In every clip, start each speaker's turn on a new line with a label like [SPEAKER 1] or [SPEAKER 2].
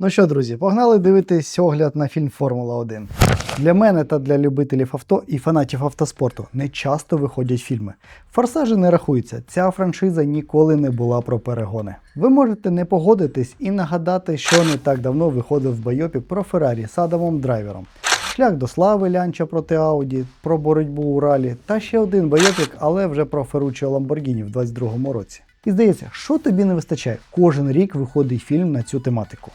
[SPEAKER 1] Ну що, друзі, погнали дивитись огляд на фільм Формула 1. Для мене та для любителів авто і фанатів автоспорту не часто виходять фільми. Форсажі не рахуються, ця франшиза ніколи не була про перегони. Ви можете не погодитись і нагадати, що не так давно виходив байопік про Феррарі з Адамом Драйвером. Шлях до слави Лянча проти Ауді, про боротьбу у ралі та ще один байопік, але вже про Ферруччо Ламборгіні в 22-му році. І здається, що тобі не вистачає? Кожен рік виходить фільм на цю тематику.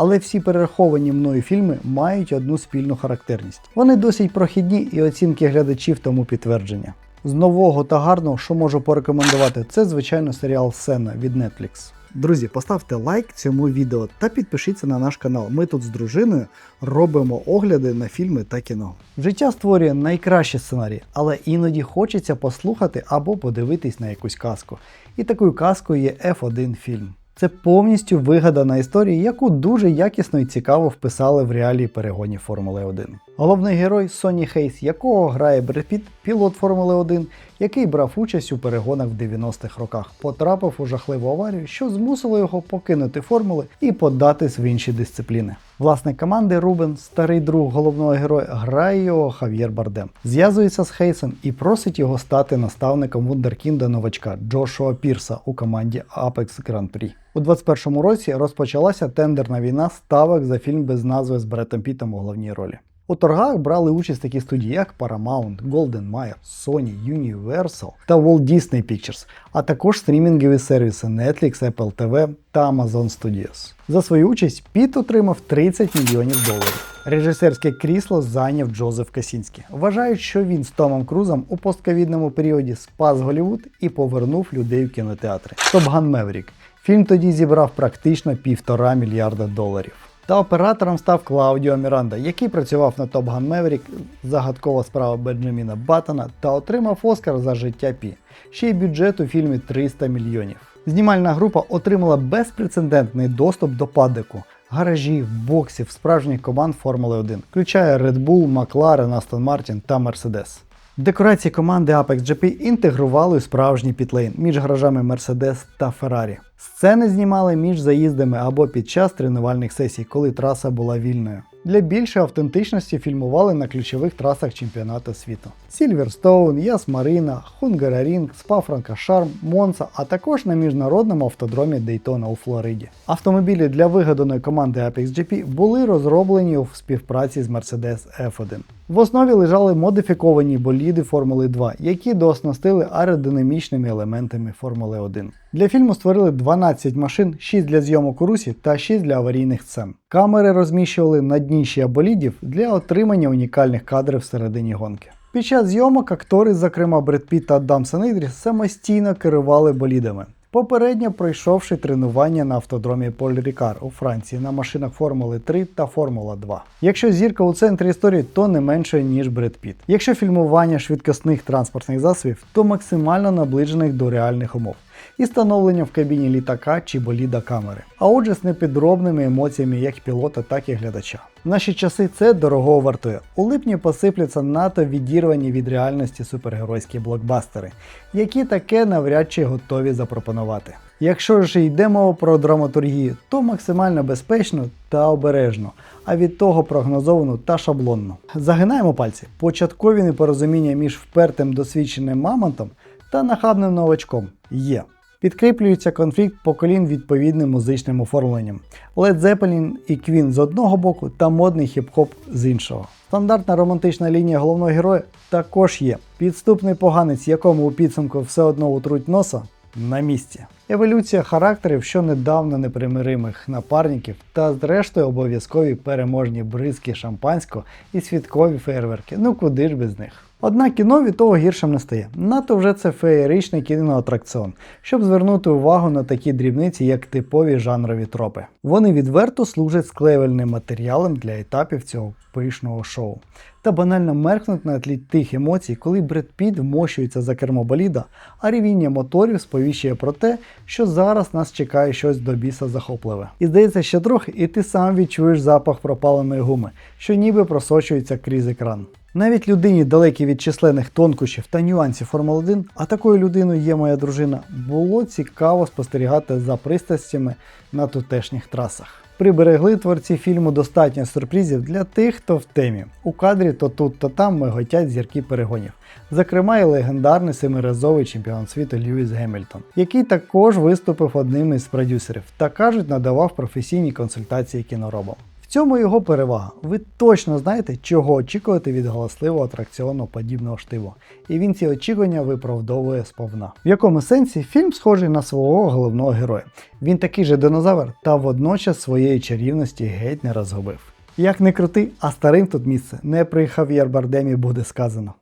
[SPEAKER 1] Але всі перераховані мною фільми мають одну спільну характерність. Вони досить прохідні і оцінки глядачів тому підтвердження. З нового та гарного, що можу порекомендувати, це звичайно серіал Сена від Netflix. Друзі, поставте лайк цьому відео та підпишіться на наш канал. Ми тут з дружиною робимо огляди на фільми та кіно. Життя створює найкращі сценарії, але іноді хочеться послухати або подивитись на якусь казку. І такою казкою є F1 фільм. Це повністю вигадана історія, яку дуже якісно і цікаво вписали в реалії перегонів Формули 1. Головний герой Соні Хейс, якого грає Бред пілот Формули 1, який брав участь у перегонах в 90-х роках, потрапив у жахливу аварію, що змусило його покинути формули і податись в інші дисципліни. Власник команди Рубен, старий друг головного героя, грає його Хав'єр Бардем. Зв'язується з Хейсом і просить його стати наставником вундеркінда новачка Джошуа Пірса у команді Apex Grand Prix. У 21-му році розпочалася тендерна війна ставок за фільм без назви з Бретом Пітом у головній ролі. У торгах брали участь такі студії, як Paramount, Golden Mayer, Sony, Universal та Walt Disney Pictures, а також стрімінгові сервіси Netflix, Apple TV та Amazon Studios. За свою участь Піт отримав 30 мільйонів доларів. Режисерське крісло зайняв Джозеф Касінський. Вважають, що він з Томом Крузом у постковідному періоді спас Голівуд і повернув людей в кінотеатри. Топ Ган Меврік. Фільм тоді зібрав практично півтора мільярда доларів. Та оператором став Клаудіо Міранда, який працював на Top Gun Maverick, загадкова справа Бенджаміна Баттона та отримав Оскар за життя Пі. Ще й бюджет у фільмі 300 мільйонів. Знімальна група отримала безпрецедентний доступ до падеку, гаражів, боксів, справжніх команд Формули 1, включає Red Bull, McLaren, Aston Martin та Mercedes. Декорації команди Apex GP інтегрували справжній пітлейн між гаражами Mercedes та Ferrari. Сцени знімали між заїздами або під час тренувальних сесій, коли траса була вільною. Для більшої автентичності фільмували на ключових трасах чемпіонату світу: Сільверстоун, Яс Марина, Хунгарарінг, Спа-Франкошарм, Монца, а також на міжнародному автодромі Дейтона у Флориді. Автомобілі для вигаданої команди Apex GP були розроблені у співпраці з Mercedes F1. В основі лежали модифіковані боліди Формули 2, які дооснастили аеродинамічними елементами Формули 1. Для фільму створили 12 машин, 6 для зйомок у русі та 6 для аварійних сцен. Камери розміщували на дніщі болідів для отримання унікальних кадрів всередині гонки. Під час зйомок актори, зокрема Бред Піт та Адам Сенейдріс, самостійно керували болідами. Попередньо пройшовши тренування на автодромі Поль Рікар у Франції на машинах Формули 3 та Формула 2. Якщо зірка у центрі історії, то не менше ніж Бред Піт. Якщо фільмування швидкісних транспортних засобів, то максимально наближених до реальних умов. І встановлення в кабіні літака чи боліда камери. А отже, з непідробними емоціями як пілота, так і глядача. В наші часи це дорого вартує. У липні посипляться НАТО відірвані від реальності супергеройські блокбастери, які таке навряд чи готові запропонувати. Якщо ж йде мова про драматургію, то максимально безпечно та обережно, а від того прогнозовано та шаблонно. Загинаємо пальці. Початкові непорозуміння між впертим досвідченим мамонтом та нахабним новачком є. Підкріплюється конфлікт поколінь відповідним музичним оформленням. Led Zeppelin і Queen з одного боку та модний хіп-хоп з іншого. Стандартна романтична лінія головного героя також є. Підступний поганець, якому у підсумку все одно утруть носа, на місці. Еволюція характерів, що недавно непримиримих напарників, та зрештою обов'язкові переможні бризки шампанського і святкові фейерверки. Ну куди ж без них? Однак кіно від того гіршим не стає. Надто вже це феєричний кіноатракціон, щоб звернути увагу на такі дрібниці, як типові жанрові тропи. Вони відверто служать склеювальним матеріалом для етапів цього пишного шоу. Та банально меркнуть на тлі тих емоцій, коли Бред Піт вмощується за кермо боліда, а рівіння моторів сповіщує про те, що зараз нас чекає щось до біса захопливе. І здається, ще трохи, і ти сам відчуєш запах пропаленої гуми, що ніби просочується крізь екран. Навіть людині, далекій від численних тонкощів та нюансів Формули 1, а такою людиною є моя дружина, було цікаво спостерігати за пристрастями на тутешніх трасах. Приберегли творці фільму достатньо сюрпризів для тих, хто в темі. У кадрі то тут, то там миготять зірки перегонів. Зокрема, і легендарний семиразовий чемпіон світу Льюіс Гемільтон, який також виступив одним із продюсерів та кажуть, надавав професійні консультації кіноробам. Цьому його перевага. Ви точно знаєте, чого очікувати від галасливого атракціону подібного штиву. І він ці очікування виправдовує сповна. В якому сенсі фільм схожий на свого головного героя. Він такий же динозавр, та водночас своєї чарівності геть не розгубив. Як не крути, а старим тут місце не при Хав'єр Бардемі буде сказано.